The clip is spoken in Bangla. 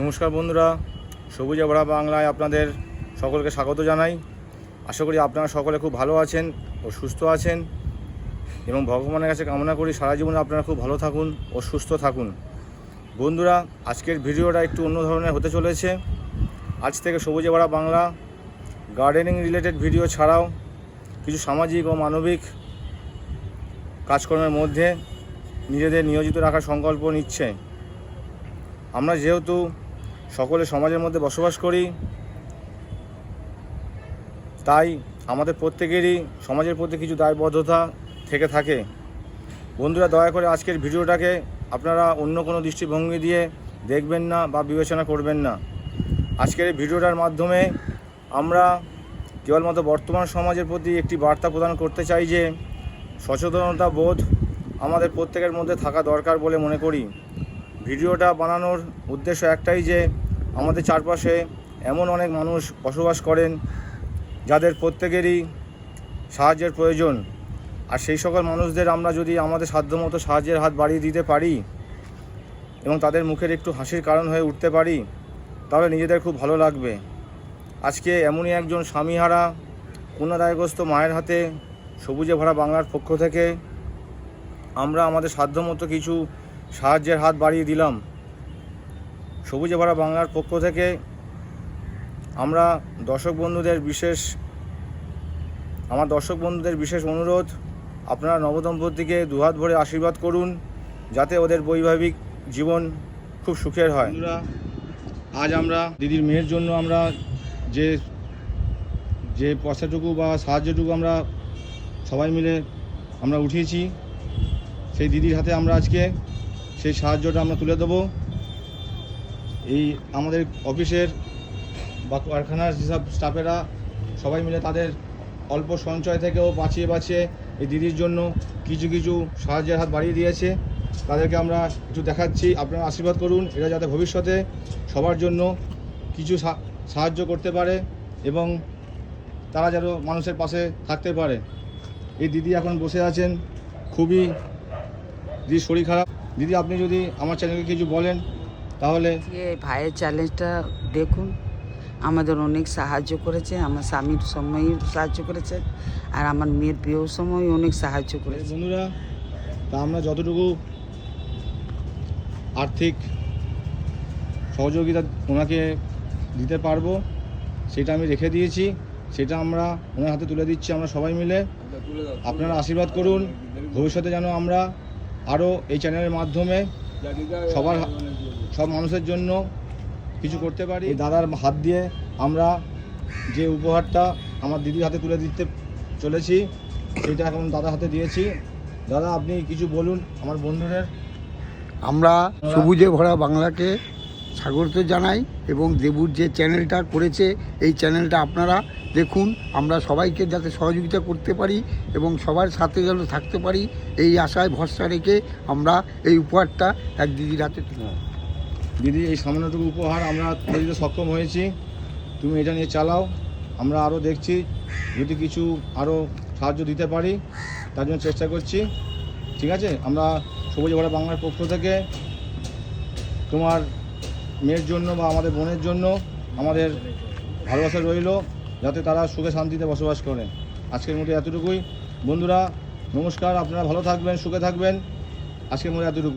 নমস্কার বন্ধুরা, সবুজে ভরা বাংলায় আপনাদের সকলকে স্বাগত জানাই। আশা করি আপনারা সকলে খুব ভালো আছেন ও সুস্থ আছেন এবং ভগবানের কাছে কামনা করি সারা জীবনে আপনারা খুব ভালো থাকুন ও সুস্থ থাকুন। বন্ধুরা, আজকের ভিডিওটা একটু অন্য ধরনের হতে চলেছে। আজ থেকে সবুজে ভরা বাংলা গার্ডেনিং রিলেটেড ভিডিও ছাড়াও কিছু সামাজিক ও মানবিক কাজকর্মের মধ্যে নিজেদের নিয়োজিত রাখার সংকল্প নিচ্ছে। আমরা যেহেতু সকলে সমাজের মধ্যে বসবাস করি। তাই আমাদের প্রত্যেকেরই, সমাজের প্রতি কিছু দায়বদ্ধতা থেকে থাকে। বন্ধুরা, দয়া করে আজকের ভিডিওটাকে আপনারা অন্য কোনো দৃষ্টিভঙ্গি দিয়ে দেখবেন না বা বিবেচনা করবেন না। আজকের এই ভিডিওটার মাধ্যমে আমরা কেবলমাত্র বর্তমান সমাজের প্রতি একটি বার্তা প্রদান করতে চাই যে, সচেতনতা বোধ আমাদের প্রত্যেকের মধ্যে থাকা দরকার বলে মনে করি। ভিডিওটা বানানোর উদ্দেশ্য একটাই যে আমাদের চারপাশে এমন অনেক মানুষ বসবাস করেন যাদের প্রত্যেকেরই সাহায্যের প্রয়োজন। আর সেই সকল মানুষদের আমরা যদি আমাদের সাধ্যমতো সাহায্যের হাত বাড়িয়ে দিতে পারি এবং তাদের মুখের একটু হাসির কারণ হয়ে উঠতে পারি, তাহলে নিজেদের খুব ভালো লাগবে। আজকে এমনই একজন স্বামীহারা কন্যাদায়গ্রস্ত মায়ের হাতে সবুজে ভরা বাংলার পক্ষ থেকে আমরা আমাদের সাধ্যমতো কিছু সাহায্যের হাত বাড়িয়ে দিলাম। সবুজে ভরা বাংলার পক্ষ থেকে আমরা দর্শক বন্ধুদের বিশেষ, আমার দর্শক বন্ধুদের বিশেষ অনুরোধ, আপনারা নবদম্পতিকে দুহাত ভরে আশীর্বাদ করুন যাতে ওদের বৈবাহিক জীবন খুব সুখের হয়। আজ আমরা দিদির মেয়ের জন্য আমরা যে যে পয়সাটুকু বা সাহায্যটুকু আমরা সবাই মিলে আমরা উঠিয়েছি, সেই দিদির হাতে আমরা আজকে সেই সাহায্যটা আমরা তুলে দেবো। এই আমাদের অফিসের বা কারখানার যেসব স্টাফেরা সবাই মিলে তাদের অল্প সঞ্চয় থেকেও বাঁচিয়ে বাঁচিয়ে এই দিদির জন্য কিছু কিছু সাহায্যের হাত বাড়িয়ে দিয়েছে। তাদেরকে আমরা একটু দেখাচ্ছি। আপনারা আশীর্বাদ করুন, এরা যাতে ভবিষ্যতে সবার জন্য কিছু সাহায্য করতে পারে এবং তারা যেন মানুষের পাশে থাকতে পারে। এই দিদি এখন বসে আছেন। খুবই দিদির শরীর খারাপ। দিদি, আপনি যদি আমার চ্যানেলকে কিছু বলেন। তাহলে ভাইয়ের চ্যালেঞ্জটা দেখুন। আমাদের অনেক সাহায্য করেছে আমার স্বামীর সময় সাহায্য করেছে আর আমার মেয়ের বিয়ের সময় অনেক সাহায্য করেছে। বন্ধুরা তা আমরা যতটুকু আর্থিক সহযোগিতা ওনাকে দিতে পারব সেটা আমি রেখে দিয়েছি সেটা আমরা ওনার হাতে তুলে দিচ্ছি আমরা সবাই মিলে। আপনারা আশীর্বাদ করুন ভবিষ্যতে যেন আমরা আরও এই চ্যানেলের মাধ্যমে সবার সব মানুষের জন্য কিছু করতে পারি। দাদার হাত দিয়ে আমরা যে উপহারটা আমার দিদির হাতে তুলে দিতে চলেছি সেটা এখন দাদার হাতে দিয়েছি। দাদা আপনি কিছু বলুন আমার বন্ধুদের। আমরা সবুজে ভরা বাংলাকে স্বাগত জানাই এবং দেবুর যে চ্যানেলটা করেছে, এই চ্যানেলটা আপনারা দেখুন। আমরা সবাইকে যাতে সহযোগিতা করতে পারি এবং সবার সাথে যেন থাকতে পারি, এই আশায় ভরসা রেখে আমরা এই উপহারটা এক দিদির হাতে দিদি, এই সামান্যটুকু উপহার আমরা দিতে সক্ষম হয়েছি। তুমি এটা নিয়ে চালাও। আমরা আরও দেখছি যদি কিছু আরও সাহায্য দিতে পারি, তার জন্য চেষ্টা করছি। ঠিক আছে? আমরা সবুজ ভরা বাংলার পক্ষ থেকে তোমার মেয়ের জন্য বা আমাদের বোনের জন্য আমাদের ভালোবাসা রইল, যাতে তারা সুখে শান্তিতে বসবাস করে। আজকের মতো এতটুকুই। বন্ধুরা, নমস্কার, আপনারা ভালো থাকবেন, সুখে থাকবেন। আজকের মতো এতটুকু